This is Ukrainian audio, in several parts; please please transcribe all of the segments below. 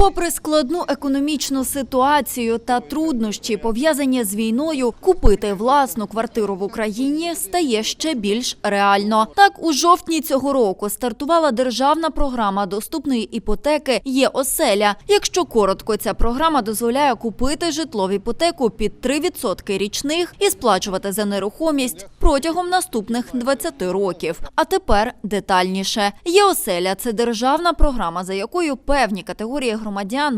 Попри складну економічну ситуацію та труднощі, пов'язані з війною, купити власну квартиру в Україні стає ще більш реально. Так, у жовтні цього року стартувала державна програма доступної іпотеки «Є оселя». Якщо коротко, ця програма дозволяє купити житло в іпотеку під 3% річних і сплачувати за нерухомість протягом наступних 20 років. А тепер детальніше. «Є оселя» – це державна програма, за якою певні категорії громадян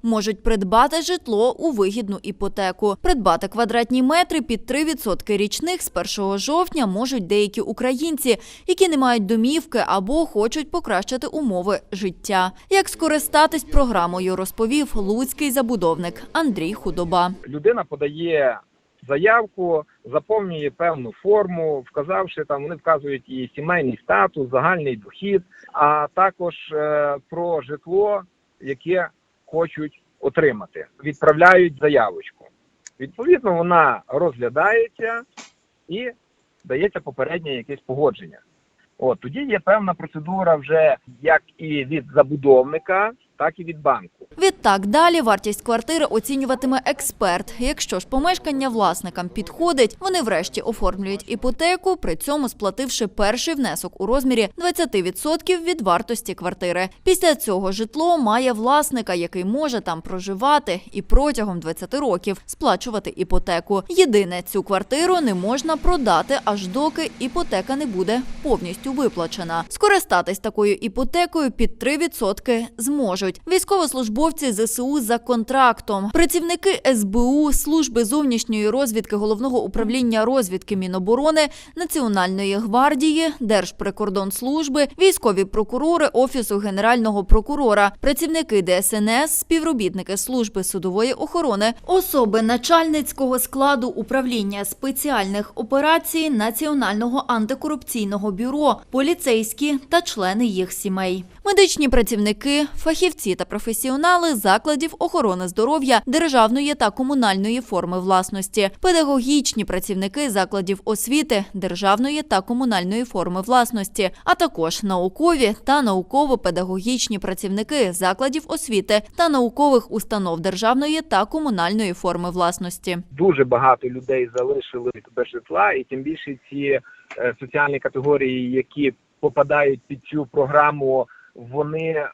можуть придбати житло у вигідну іпотеку. Придбати квадратні метри під 3% річних з 1 жовтня можуть деякі українці, які не мають домівки або хочуть покращити умови життя. Як скористатись програмою, розповів луцький забудовник Андрій Худоба. людина подає заявку, заповнює певну форму, вказавши там, вони вказують і сімейний статус, загальний дохід, а також е, про житло, яке хочуть отримати. Відправляють заявочку. Відповідно, вона розглядається і дається попереднє якесь погодження. От тоді є певна процедура вже як і від забудовника, так і від банку. Відтак далі вартість квартири оцінюватиме експерт. Якщо ж помешкання власникам підходить, вони врешті оформлюють іпотеку, при цьому сплативши перший внесок у розмірі 20% від вартості квартири. Після цього житло має власника, який може там проживати і протягом 20 років сплачувати іпотеку. Єдине, цю квартиру не можна продати, аж доки іпотека не буде повністю виплачена. Скористатись такою іпотекою під 3% зможуть військовослужбовці ЗСУ за контрактом, працівники СБУ, служби зовнішньої розвідки головного управління розвідки Міноборони, Національної гвардії, Держприкордонслужби, військові прокурори Офісу Генерального прокурора, працівники ДСНС, співробітники служби судової охорони, особи начальницького складу управління спеціальних операцій Національного антикорупційного бюро, поліцейські та члени їх сімей, медичні працівники, фахівці та професіонали закладів охорони здоров'я державної та комунальної форми власності, педагогічні працівники закладів освіти державної та комунальної форми власності, а також наукові та науково-педагогічні працівники закладів освіти та наукових установ державної та комунальної форми власності. дуже багато людей залишили без житла, і тим більше ці е, соціальні категорії, які попадають під цю програму, вони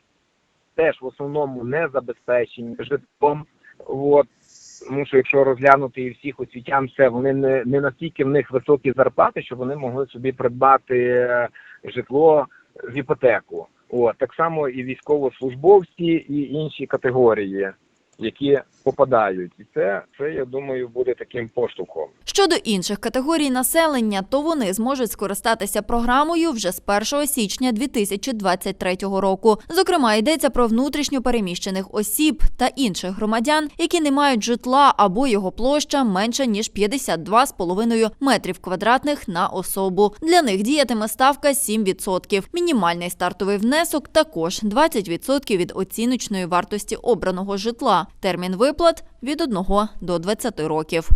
теж в основному не забезпечені житлом. От. Тому що якщо розглянути і всіх освітян, все вони не, не настільки в них високі зарплати, що вони могли собі придбати е, житло в іпотеку. От так само і військовослужбовці, і інші категорії, які попадають, і це, це я думаю, буде таким поштовхом. Щодо інших категорій населення, то вони зможуть скористатися програмою вже з 1 січня 2023 року. Зокрема, йдеться про внутрішньо переміщених осіб та інших громадян, які не мають житла або його площа менша ніж 52,5 метрів квадратних на особу. Для них діятиме ставка 7%. Мінімальний стартовий внесок також 20% від оціночної вартості обраного житла. Термін виплат від 1 до 20 років.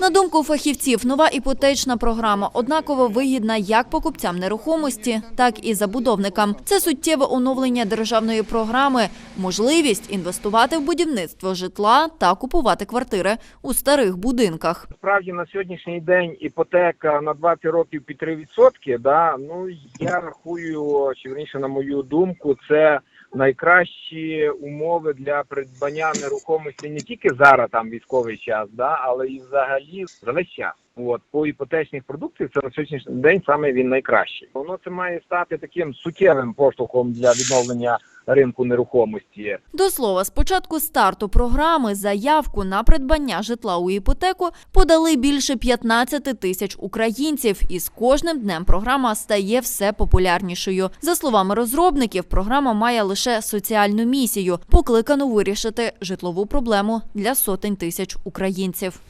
На думку фахівців, нова іпотечна програма однаково вигідна як покупцям нерухомості, так і забудовникам. Це суттєве оновлення державної програми, можливість інвестувати в будівництво житла та купувати квартири у старих будинках. Справді на сьогоднішній день іпотека на 20 років під 3%, да, ну я рахую, чи верніше, на мою думку, це найкращі умови для придбання нерухомості не тільки зараз там військовий час, да, але і взагалі за весь час. От по іпотечних продукціях це на сьогоднішній день саме він найкращий. Воно це має стати таким суттєвим поштовхом для відновлення ринку нерухомості. До слова, з початку старту програми заявку на придбання житла у іпотеку подали більше 15 тисяч українців, і з кожним днем програма стає все популярнішою. За словами розробників, програма має лише соціальну місію, покликану вирішити житлову проблему для сотень тисяч українців.